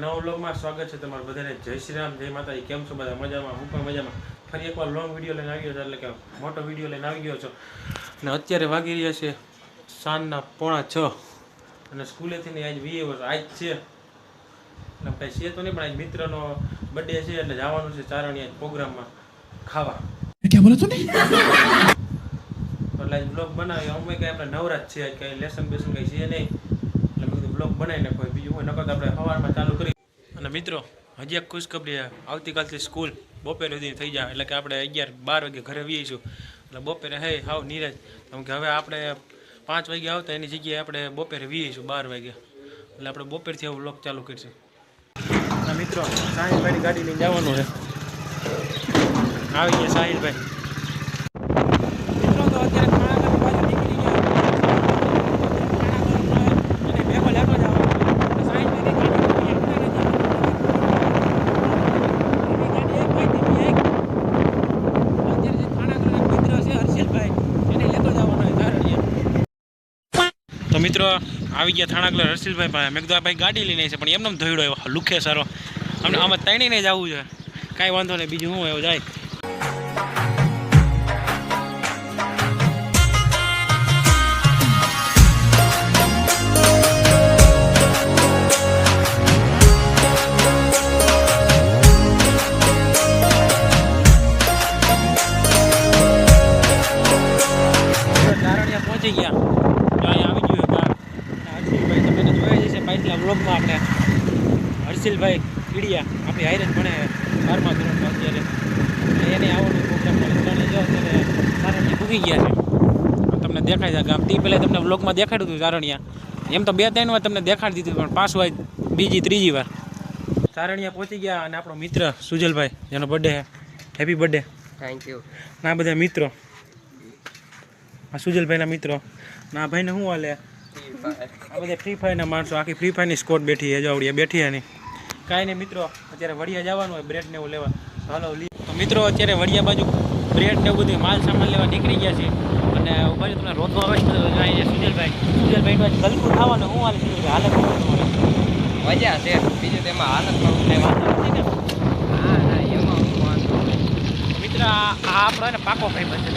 મારા નવ સ્વાગત છે તમારું બધાને. જય શ્રી રામ જય માતા કેમ છો બધા? મજામાં? હું પણ મજામાં. ફરી એકવાર લોંગ વીડિયો લઈને આવી છો એટલે કે મોટો વીડિયો લઈને આવી ગયો છો. અને અત્યારે વાગી રહ્યા છે સાંજના પોણા છ. અને સ્કૂલેથી ને આજ વીએ વર્ષ આજ છે. એટલે કાંઈ છે તો નહીં પણ આજ મિત્રનો બર્થડે છે એટલે જવાનું છે ચારણી આજ પ્રોગ્રામમાં ખાવા. ક્યાં એટલે આજ બ્લોગ બનાવ્યો અમે કાંઈ આપણે નવરાજ છે આજ લેસન બેસન કાંઈ છે નહીં. એટલે બધું કીધું બ્લોગ બનાવી કોઈ બીજું હોય. નકર આપણે સવારમાં ચાલુ અને મિત્રો હજી એક ખુશખબરી. આવતીકાલથી સ્કૂલ બપોર સુધી થઈ જાય. એટલે કે આપણે અગિયાર બાર વાગે ઘરે આવીશું એટલે બપોરે હે હાવ નીરજ. કેમ કે હવે આપણે પાંચ વાગે આવતા એની જગ્યાએ આપણે બપોરે વીએશું બાર વાગે. એટલે આપણે બપોરથી આવું લોક ચાલુ કરીશું. મિત્રો સાહિલભાઈની ગાડી લઈને જવાનું છે. આવી ગયા સાહિલભાઈ મિત્રો તો અત્યારે ખાણાની બાજુ નીકળી ગયા અને ભેગો લેતો જવાનો એટલે સાહિલભાઈની ગાડી કોઈ આપતા નથી. એની ગાડી એક હોય તેની એક. અત્યારે જે ખાણાગઢના મિત્ર છે હર્ષિલભાઈ એને લેતો જવાનો હોય ધારણીયા. તો મિત્રો, આવી ગયા થાણાકલર હર્ષિલભાઈ પાસે. મેં કીધું આ ભાઈ ગાડી લઈને છે, પણ એમને ધોઈડો એવો લુખે સારો. અમને આમાં તણીને આવવું છે. કાંઈ વાંધો નહીં, બીજું શું એવું જાય. જશે વ્લોગમાં આપણે હર્ષિલભાઈ કીડિયા આપણી હાઈરન ભણે બારમા ધોરણમાં અત્યારે. એને આવવાનું પ્રોગ્રામ ત્રણે જો અત્યારે ચારણિયા ભૂગી ગયા છે. તમને દેખાય છે ગામ તે પહેલાં તમને વ્લોગમાં દેખાડ્યું હતું સારણિયા એમ તો બે ત્રણ વાર તમને દેખાડી દીધું પણ પાંચ વાર બીજી ત્રીજી વાર. સારણિયા પહોંચી ગયા અને આપણો મિત્ર સુજલભાઈ જેનો બર્થડે છે. હેપી બર્થડે થેન્ક યુ ના બધા મિત્રો. આ સુજલભાઈના મિત્રો. ના ભાઈને શું હાલે? આ બધા ફ્રી ફાયરના માણસો આખી ફ્રી ફાયરની સ્કોટ બેઠી છે. જવડી બેઠી એની કાંઈ નહીં મિત્રો અત્યારે વડિયા જવાનું હોય બ્રેડ ને એવું લેવા. હાલો લી. તો મિત્રો અત્યારે વડિયા બાજુ બ્રેડ ને એવું બધું માલ સામાન લેવા નીકળી ગયા છે. અને બાજુ તમને રોતો આવે છે સુજલભાઈ સુજલભાઈ બાજુ ગલકું ખાવાનું હું હાલ સુજલભાઈ હાલે ખબર મજા છે. બીજું તેમાં હાલત પણ વાંધો નથી ને. આ આપણો એને પાકો ભાઈ બંધ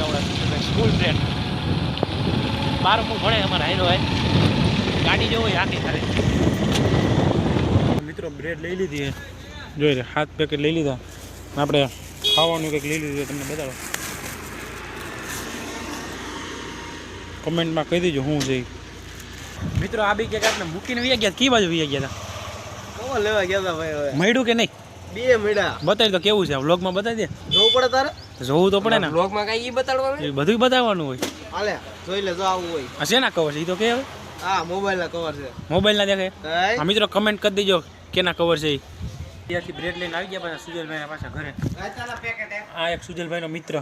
સ્કૂલ ફ્રેન્ડ બારમું ભણે અમારા હાઈરો હોય. ગાડી જેવો હોય આખી ખાલી. મિત્રો બ્રેડ લઈ લીધી છે જોઈ રે હાથ પેકેટ લઈ લીધા. આપણે ખાવાનું કંઈક લઈ લીધું તમને બતાવો કમેન્ટમાં કહી દેજો હું છે મિત્રો આ બી ક્યાંક આપણે મૂકીને વી ગયા કઈ બાજુ વી ગયા હતા? કોણ લેવા ગયા હતા ભાઈ હવે? મળ્યું કે નહીં? બે મળ્યા. બતાવી તો કેવું છે? વ્લોગમાં બતાવી દે. જોવું પડે તારે? જોવું તો પડે ને. બ્લોગમાં કઈ ઈ બતાડવાનું બધું બતાવવાનું હોય. હાલે જોઈ લે જો આવું હોય. આ શેના કવર છે? એ તો કે હવે. હા મોબાઈલ ના કવર છે. મોબાઈલ ના દેખાય? આ મિત્રો કમેન્ટ કરી દેજો કેના કવર છે ત્યાંથી બ્રેડ લઈને આવી ગયા પાછા સુજલભાઈ પાછા ઘરે. આ એક સુજલભાઈનો મિત્ર.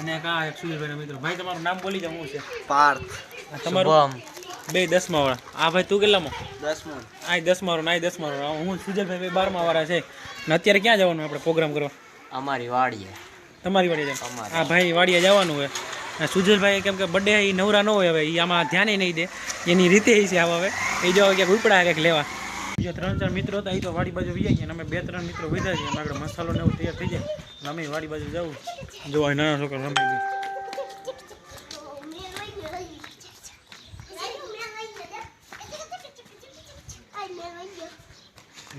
અને આ એક સુજલભાઈનો મિત્ર. ભાઈ તમારું નામ બોલી જાવ છે? પાર્થ. તમારું બે દસમા વાળા આ ભાઈ તું કેટલામાં? દસમા. આ દસમા વાળો આ દસમા વાળો હું સુજલભાઈ ભાઈ બારમા વાળા છે. ને અત્યારે ક્યાં જવાનું આપણે પ્રોગ્રામ કરવા? અમારી વાડીએ. તમારી વાડીએ જવાનું અમારી. આ ભાઈ વાડીએ જવાનું હોય. સુજલભાઈ કેમ કે બર્થડે એ નવરા ન હોય હવે એ આમાં ધ્યાને નહીં દે. એની રીતે ઈ છે હવે. એ જો ક્યાંક ઉપડા કંઈક લેવા. બીજો ત્રણ ચાર મિત્રો હતા એ તો વાડી બાજુ ગયા અને અમે બે ત્રણ મિત્રો વધ્યા છીએ આગળ મસાલો ને એવું તૈયાર થઈ જાય. અને અમે વાડી બાજુ જવું જોવા નાના છોકરા રમી છે.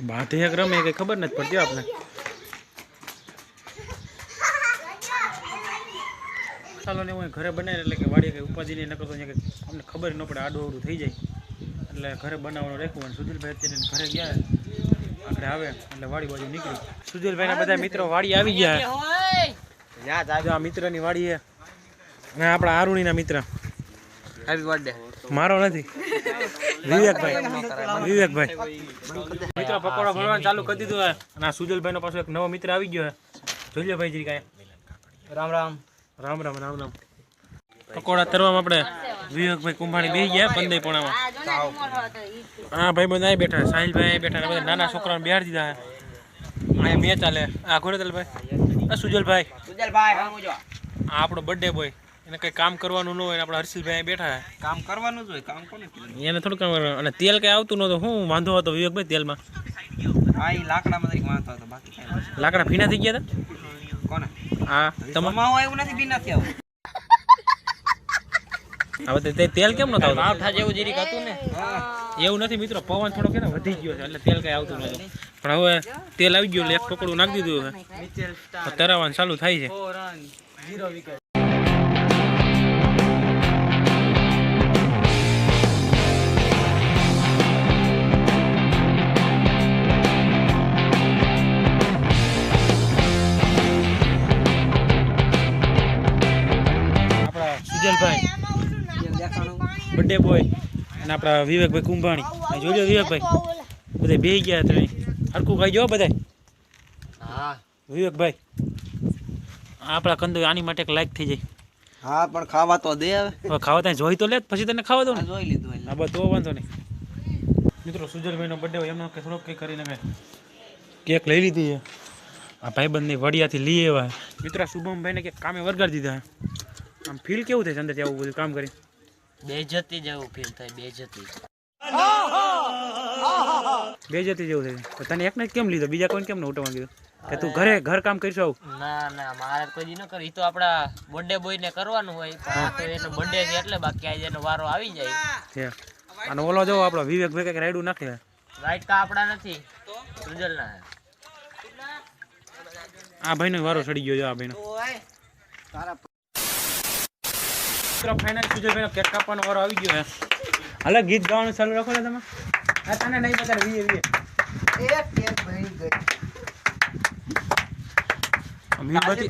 બાધે એક રમે કઈ ખબર નથી પડતી આપણે મસાલો ને એવું ઘરે બનાવીને એટલે કે વાડીએ કંઈ ઉપાધિ નહીં નકર તો અહીંયા અમને ખબર ન પડે આડું અવડું થઈ જાય. એટલે ઘરે બનાવવાનું રાખવું અને સુધીરભાઈ અત્યારે ઘરે ગયા. આપણે આવે એટલે વાડી બાજુ નીકળી સુધીરભાઈના બધા મિત્રો વાડી આવી ગયા. આ મિત્રની વાડી એ અને આપણા આરુણીના મિત્ર. હેપી બર્થડે મારો નથી. વિવેકભાઈ. વિવેકભાઈ. મિત્રો પકોડા ભરવાનું ચાલુ કરી દીધું અને આ સુજલભાઈનો પાછો એક નવો મિત્ર આવી ગયો છે. જોઈ લો ભાઈ કાંઈ. રામ રામ. રામ રામ રામ રામ. પકોડા તરવામાં આપણે વિવેકભાઈ કુંભાણી બે ગયા પંદર પોણામાં. હા ભાઈ બધા બેઠા સાહિલભાઈ બેઠા બધા નાના છોકરાને બિહાર દીધા અહીંયા મેચ ચાલે. આ ઘોડેતલભાઈ આ સુજલભાઈ. સુજલભાઈ હું આ આપણો બર્થડે બોય એને કંઈ કામ કરવાનું ન હોય આપણે હર્ષિલભાઈ બેઠા કામ કરવાનું જ હોય કામ કોને એને થોડું કામ કરવાનું. અને તેલ કંઈ આવતું નહોતું હું વાંધો હતો વિવેકભાઈ તેલમાં. હા ઈ લાકડામાં વાંધો હતો. બાકી લાકડા ભીના થઈ ગયા હતા? હા તમારે એવું નથી બી નથી આવું. હવે તે- તેલ કેમ નતો આવતું? માવઠા જેવું જીરીક હતું ને. એવું નથી મિત્રો પવન થોડો કે ને વધી ગયો છે એટલે તેલ કઈ આવતું નતું પણ હવે તેલ આવી ગયું એટલે એક ટોકડું નાખી દીધું છે. તરાવવાનું ચાલુ થાય છે. આપણા સુજલભાઈ બર્થડે બોય અને આપણા વિવેકભાઈ કુંભાણી. જોજો વિવેકભાઈ. બધા બેહી ગયા ત્રણ હરકું ખાઈ જો બધા હા. વિવેકભાઈ આપણા કંદો આની માટે એક લાઈક થઈ જાય. હા પણ ખાવા તો દે હવે. ખાવા ત્યાં જોઈ તો લે પછી તને ખાવા દઉં ને. જોઈ લીધું હા બસ તો વાંધો નહીં. મિત્રો સુજલભાઈનો બર્થડે હોય એમનો કે થોડોક કંઈક કરીને મેં કેક લઈ લીધી છે. આ ભાઈબંધની વડિયાથી લઈ આવ્યા. મિત્રો શુભમભાઈને કે કામે વરગાડી દીધા. આમ ફીલ કેવું થાય અંદર આવું બધું કામ કરી બેજતી જેવું ફીલ થાય બેજતી. બે જતી જેવું થાય તો તને એકને કેમ લીધો? બીજા કોઈને કેમ ન ઉઠવા દીધો કે તું ઘરે ઘર કામ કરીશું આવું? ના ના મારે કોઈ દી ન કરે. ઈ તો આપડા બર્થડે બોય ને કરવાનું હોય. પણ તો એનો બર્થડે છે એટલે બાકી આજે એનો વારો આવી જાય. અને ઓલો જો આપણો વિવેક ભાઈ કંઈક રાઈડું નાખે. રાઈડ કા આપડા નથી? સુજલ ના આ ભાઈનો વારો ચડી ગયો છે આ ભાઈનો. મિત્રો ફાઇનલ સુજયભાઈનો કેક કાપવાનો વારો આવી ગયો હાલે ગીત ગાવાનું ચાલુ રાખો ને તમે. આ તને નહીં બતાડે વીએ વીએ. મીણબત્તી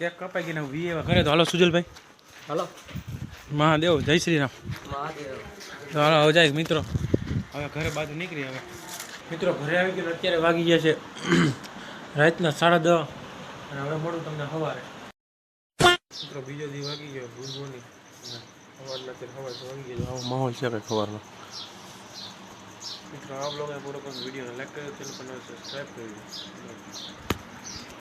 કેક કપાઈ ગઈ ને એવા. ઘરે તો હાલો સુજલભાઈ. હાલો. મહાદેવ જય શ્રી રામ મહાદેવ. તો હાલો હવે જાય મિત્રો. હવે ઘરે બાજુ નીકળી હવે. મિત્રો ઘરે આવી ગયો અત્યારે વાગી ગયા છે રાતના સાડા દસ. અને હવે મળું તમને સવારે. મિત્રો બીજો દી વાગી ગયો ગુડ મોર્નિંગ સવારના તે સવાર વાગી ગયો. આવો માહોલ છે કંઈ સવારનો. મિત્રો આ બ્લોગ પૂરો પણ વિડીયોને લાઈક કર્યો ચેનલ પર સબસ્ક્રાઈબ કરી